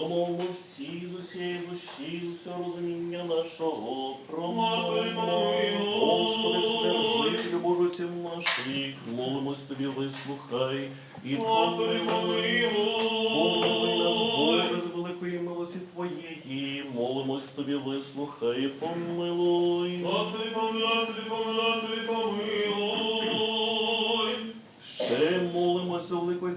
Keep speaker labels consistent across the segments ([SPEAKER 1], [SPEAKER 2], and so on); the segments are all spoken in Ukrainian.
[SPEAKER 1] Промовмо всі з усієї душі, з усього розуміння нашого.
[SPEAKER 2] Господи, помилуй.
[SPEAKER 1] Господи, встержителю Божоців наших, молимось тобі, вислухай і помилуй. Нас. Боже, з великої милості Твоєї, молимось тобі, вислухай, і помилуй.
[SPEAKER 2] Господи, помилуй, помилуй, помилуй.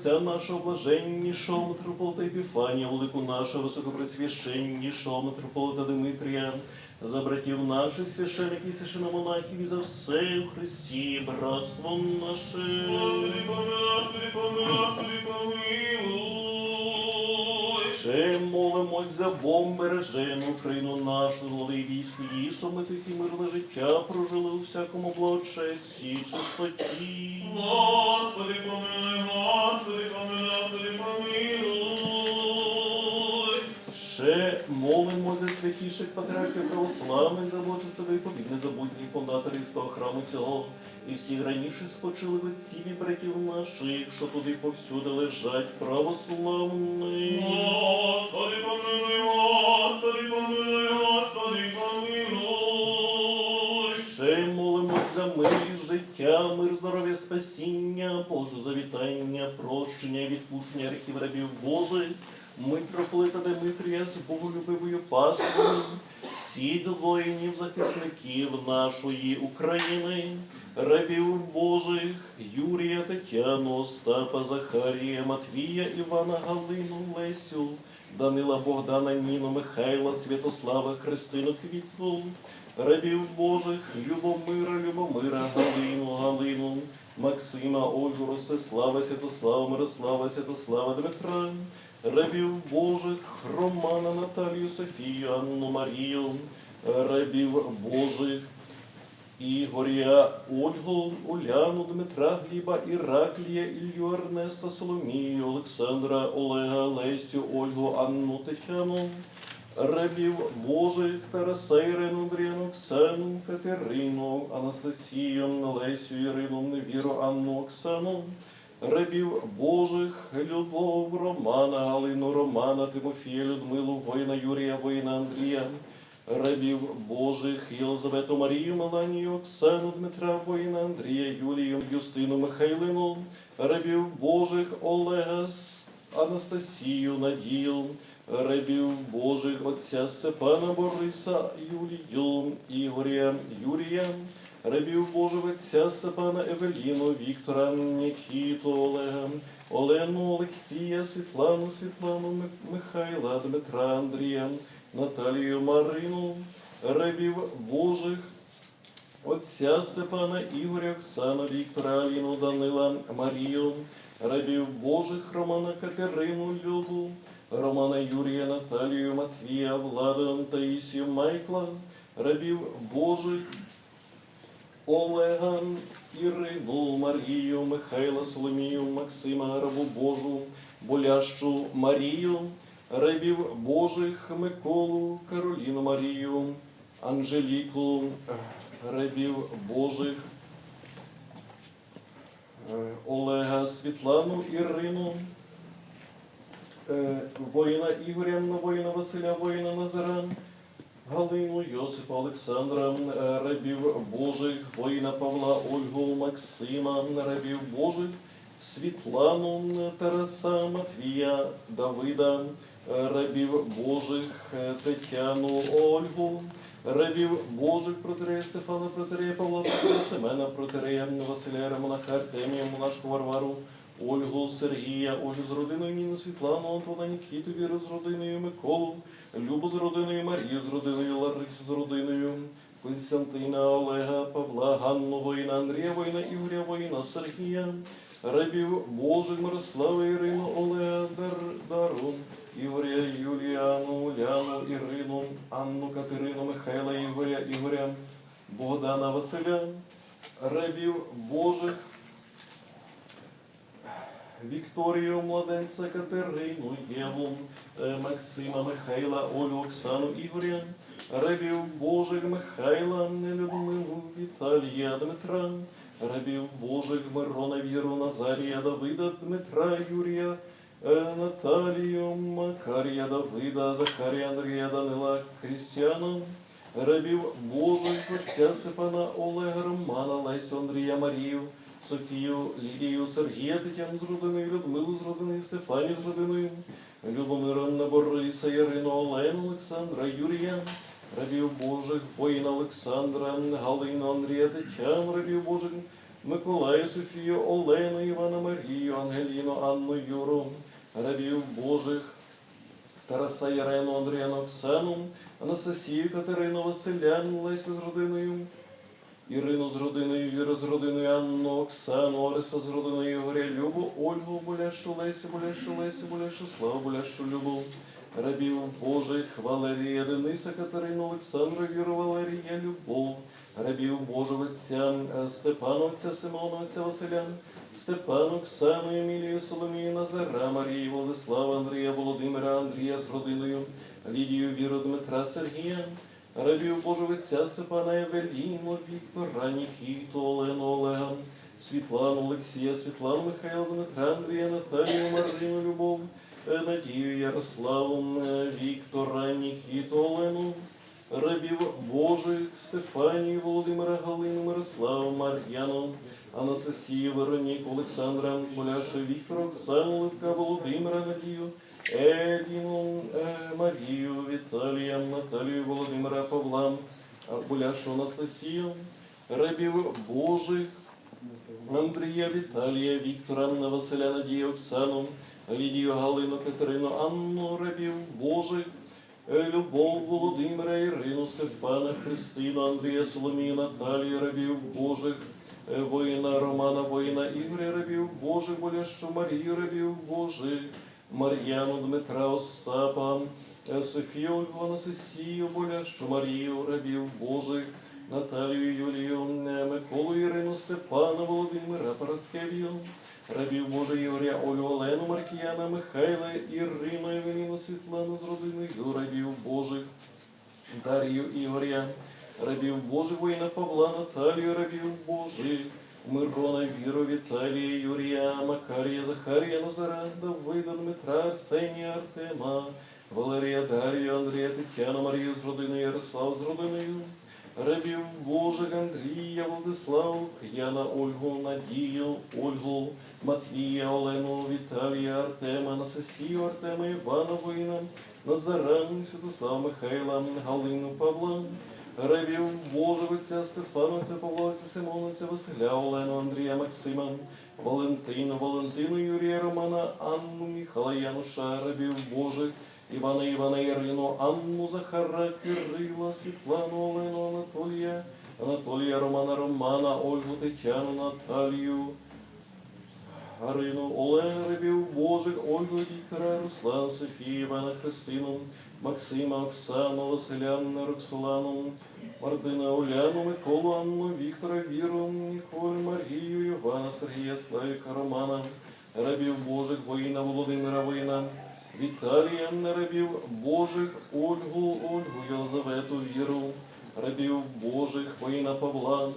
[SPEAKER 1] Отця нашого блаженнішого митрополита Епіфанія, велику нашого високопресвященнішого митрополита Димитрія, за братів наших священиків і священомонахів і за все у Христі, братство наше. Ще молимось за Богом бережену Україну нашу, злодий війську її, щоб ми тільки мирне життя прожили у всякому благочесті, чистоті.
[SPEAKER 2] Господи, помилуй, Господи, помилуй, Господи, помилуй.
[SPEAKER 1] Молимо за святіших патріархів православних, за себе і побіг незабутніх фондаторів з того храму цього, і всіх раніше спочили отців і братів наших, що туди повсюди лежать православні.
[SPEAKER 2] Господи, помилуй, Господи, помилуй, Господи, помилуй.
[SPEAKER 1] Ще молимо за мир і життя, мир, здоров'я, спасіння, Боже завітання, прощення відпущення гріхів рабів Божих, митрополита Дмитрія з боголюбивою паствою, всіх воїнів, захисників нашої України, рабів Божих, Юрія, Тетяну, Остапа, Захарія, Матвія, Івана, Галину, Лесю, Данила, Богдана, Ніну, Михайла, Святослава, Христину, Квітну, рабів Божих, Любомира, Любомира, Галину, Галину, Максима, Ольгу, Ростислава, Святослава, Мирослава, Святослава, Дмитра, рабів Божих, Романа, Наталію, Софію, Анну, Марію, рабів Божих, Ігоря, Ольгу, Уляну, Дмитра, Гліба, Іраклія, Ілью, Ернеста, Соломію, Олександра, Олега, Лесю, Ольгу, Анну, Тетяну, рабів Божих, Тараса, Ірину, Андріану, Оксану, Катерину, Анастасію, Лесю, Ірину, Невіру, Анну, Оксану, рабів Божих, Любов, Романа, Галину, Романа, Тимофія, Людмилу, воїна Юрія, воїна Андрія, рабів Божих, Єлизавету Марію, Меланію, Оксану, Дмитра, воїна Андрія, Юлію, Юстину, Михайлину, рабів Божих, Олега, Анастасію, Надію, рабів Божих, отця Степана Бориса, Юлію, Ігоря, Юрія, рабів Божих, отця Степана Евеліну, Віктора, Нікіту, Олега, Олену, Олексія, Світлану, Світлану, Михайла, Дмитра, Андрія, Наталію, Марину, рабів Божих, Отця Степана Ігоря, Оксана, Віктора, Аліну, Данила, Марію, рабів Божих, Романа Катерину, Любу, Романа Юрія, Наталію, Матвія, Влада, Таїсію, Майкла, рабів Божих, Олега, Ірину, Марію, Михайла, Соломію, Максима, рабу Божу, Болящу Марію, рабів Божих, Миколу, Кароліну Марію, Анжеліку, рабів Божих, е, Олега, Світлану, Ірину, е, воїна Ігоря, воїна Василя, воїна Назара, Галину, Йосипа, Олександра, е, рабів Божих, воїна Павла, Ольгу, Максима, рабів Божих, Світлану, Тараса, Матвія, Давида, е, рабів Божих, е, Тетяну, Ольгу, рабів Божих, протерея Стефана, протерея Павла, протерея Семена, протерея Василя, Романаха, Артемія, Монашку Варвару, Ольгу, Сергія, Ольгу з родиною Ніну, Світлану, Антона, Нікіту, Віру з родиною Миколу, Любу з родиною, Марію з родиною, Ларису з родиною, Константина, Олега, Павла, Ганну, воїна, Андрія, воїна, Ігоря, воїна, Сергія, рабів Божих, Мирослава, Ірину, Олега, Дар, Дару, Ігоря, Юліану, Уляну, Ірину, Анну, Катерину, Михайла, Ігоря, Ігоря, Богдана, Василя, рабів Божих, Вікторію, младенця, Катерину, Єву, е, Максима, Михайла, Олю, Оксану, Ігоря, рабів Божих, Михайла, Людмилу, Віталія, Дмитра, рабів Божих, Мирона, Віру, Назарія, Давида, Дмитра, Юрія, е, Наталію, Макарія Давида, Захарія Андрія Данила Християна, рабів Божих, отця Степана Олега Романа, Лесю Андрія Марію, Софію, Лідію, Сергія, Тетяну з родиною, Людмилу з родиною, Стефанію з родиною, Любомира Бориса, Ярину, Олену, Олександра, Юрія, рабів Божих, воїна Олександра, Галину, Андрія, Тетяну, рабів Божих, Миколая, Софію, Олену, Івана Марію, Ангеліну, Анну, Юру, рабів Божих, Тараса Ярену, Андріану, Оксану, Анастасію, Катерину, Василян, Лесю з родиною, Ірину з родиною, Віру з родиною, Анну, Оксану, Ореста з родиною, Ігоря, Любу, Ольгу, Болящу, Лесю, Болящу, Лесю, Болящу, Славу, Болящу, Любу, рабів Божих, Валерія, Дениса, Катерину, Олександру, Віру, Валерія, Любов, рабів Божого Отця, е, Степана, Отця Симона, Отця Василя, Степану, Оксану, Емілію, Соломію, Назара, Марію, Владислава, Андрія, Володимира, Андрія з родиною, Лідію, Віру, Дмитра, Сергія, рабів Божовиця Степана, Евеліну, Віктора, Нікіту, Олену, Олега, Світлану, Олексія, Світлану, Михайла, Дмитра, Андрія, Наталію, Марину, Любов, е, Надію, Ярославу, е, Віктора, Нікіту, Олену, рабів Божих, Стефанію, Володимира, Галину, Мирославу, Мар'яну, Анастасію, Вероніку, Олександра, Боляшу, Віктора, Оксану, Левка, Володимира, Надію, Еліну, е, Марію, Віталія, Наталію, Володимира, Павла, а, Боляшу, Анастасію, рабів Божих, Андрія, Віталія, Віктора, Василя, Надію, Оксану, Лідію, Галину, Катерину, Анну, рабів Божих, е, Любов, Володимира, Ірину, Стефана, Христину, Андрія, Соломію, Наталію, рабів Божих, воїна Романа, воїна Ігоря, рабів Божих, Болящу, Марію, рабів Божих, Мар'яну, Дмитра, Остапа, е, Софію, Ольгу, Анасесію, Болящу, Марію, рабів Божих, Наталію, Юлію, е, Миколу, Ірину, Степана, Володимира, Параскевію, рабів Божих Ігоря, Олю, Олену, Маркіяна, Михайла, Ірину, Евеліну, Світлану з родиною, рабів Божих, Дарію Ігоря, рабів Божих, воїна Павла, Наталію, рабів Божих, Мирона, Віру, Віталія, Юрія, Макарія, Захарія, Назара, Давида, Дмитра, Арсенія, Артема, Валерія, Дарію, Андрія, Тетяну, Марію з родиною, Ярослав з родиною, рабів Божих, Андрія, Владиславу, Яна, Ольгу, Надію, Ольгу, Матвія, Олену, Віталія, Артема, Анастасію, Артема, Івана, Воїна, Назаран, Святослава, Михайла, Галину, Павла, Рабів Божовиця, Стефановця, Павловиця, Симоновця, Василя, Олену, Андрія, Максима, Валентину, Валентину, Юрія, Романа, Анну, Міхала, Януша, рабів Божих, Івана, Івана, Ірину, Анну, Захара, Кирила, Світлану, Олену, Анатолія, Анатолія, Романа, Романа, Ольгу, Тетяну, Наталію, Арину, Олега, рабів Божих, Ольгу, Віктора, Руслан, Софію, Івана, Христину, Максима, Оксану, Василя, Роксолану, Мартина, Оляну, Миколу, Анну, Віктора, Віру, Ніколь, Марію, Івана, Сергія, Славіка, Романа, рабів Божих, воїна, Володимира, воїна, Віталія, рабів Божих, Ольгу, Ольгу, Єлизавету, Віру, рабів Божих, воїна Павла,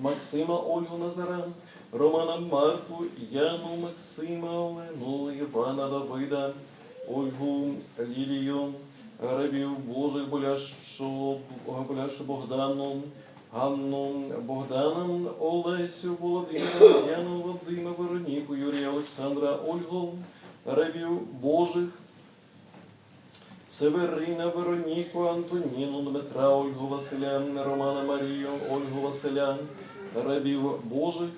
[SPEAKER 1] Максима, Ольгу, Назара, Романа, Марту, Яну, Максима, Олену, Івана, Давида, Ольгу, Лілію, рабів Божих, Боляшу, Боляшу Богдану, Ганну, Богдана, Олесю, Володимира, Яну, Вадима, Вероніку, Юрія, Олександра, Ольгу, рабів Божих, Северина, Вероніку, Антоніну, Дмитра, Ольгу, Василя, Романа, Марію, Ольгу, Василя, рабів Божих,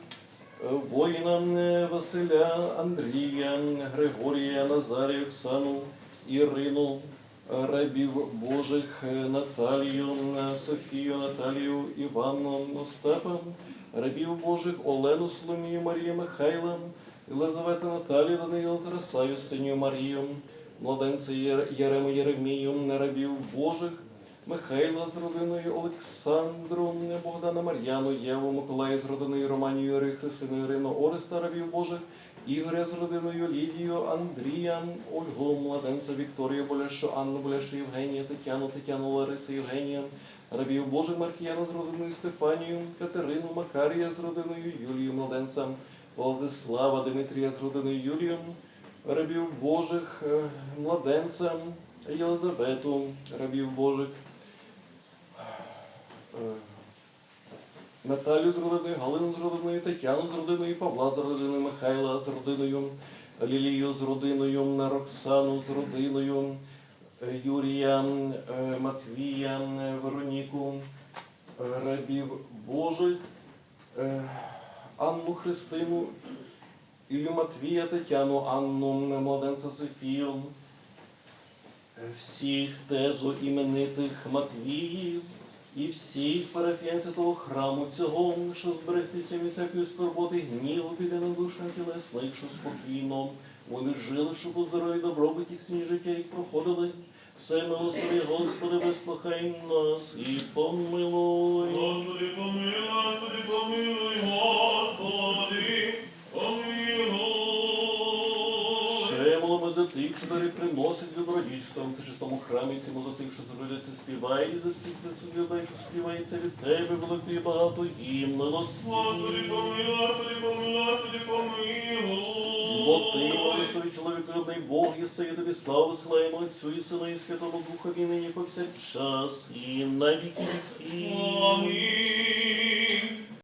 [SPEAKER 1] воїна е, Василя, Андрія, Григорія, Назарія, Оксану, Ірину, рабів Божих, Наталію, Софію, Наталію, Іванну, Остапа, рабів Божих, Олену, Соломію, Марію, Михайла, Єлизавета, Наталію, Даниїла, Тарасаю, Синю Марію, младенця Єрему, Єремію, рабів Божих, Михайла з родиною Олександру, Богдана Мар'яну, Єву, Миколая з родиною Романію, Юрію, Христину, Ірину, Ореста, рабів Божих, Ігоря з родиною Лідію, Андрія, Ольгу, младенця Вікторію, Боляшу, Анну, Боляшу, Євгенія, Тетяну, Тетяну, Ларису, Євгенія, рабів Божих Маркіяна з родиною Стефанію, Катерину, Макарія з родиною Юлію, младенця, Владислава, Дмитрія з родиною Юлію, рабів Божих, е, младенця Єлизавету, рабів Божих, Наталю з родиною, Галину з родиною, Тетяну з родиною, Павла з родиною, Михайла з родиною, Лілію з родиною, Роксану з родиною, е, Юрія, е, Матвія, е, Вероніку, е, рабів Божих, е, Анну Христину, Іллю Матвія, Тетяну, Анну, Младенця Софію, е, всіх теж іменитих Матвіїв і всіх парафіян святого храму цього, що зберегтися від всякої скорботи, гніву, біди на душах тілесних, що спокійно вони жили, щоб у здоров'ї добробуті всі життя їх проходили. Все милостивий, Господи, вислухай нас і помилуй.
[SPEAKER 2] Господи, помилуй, Господи, помилуй, Господи,
[SPEAKER 1] молимо за тих, що дари приносять добродійство в чистому храмі, цьому за тих, що зродяться співає, і за всіх тих людей, що співається від тебе, велико і багато їм
[SPEAKER 2] Господи, помилуй, Господи, помилуй, Господи,
[SPEAKER 1] Бо ти,
[SPEAKER 2] помилуй.
[SPEAKER 1] Богослові чоловік, одний Бог, єси, і тобі славу славимо Отцю і Сину і Святому Духові, нині повсякчас, і на віки віків.
[SPEAKER 2] Амінь.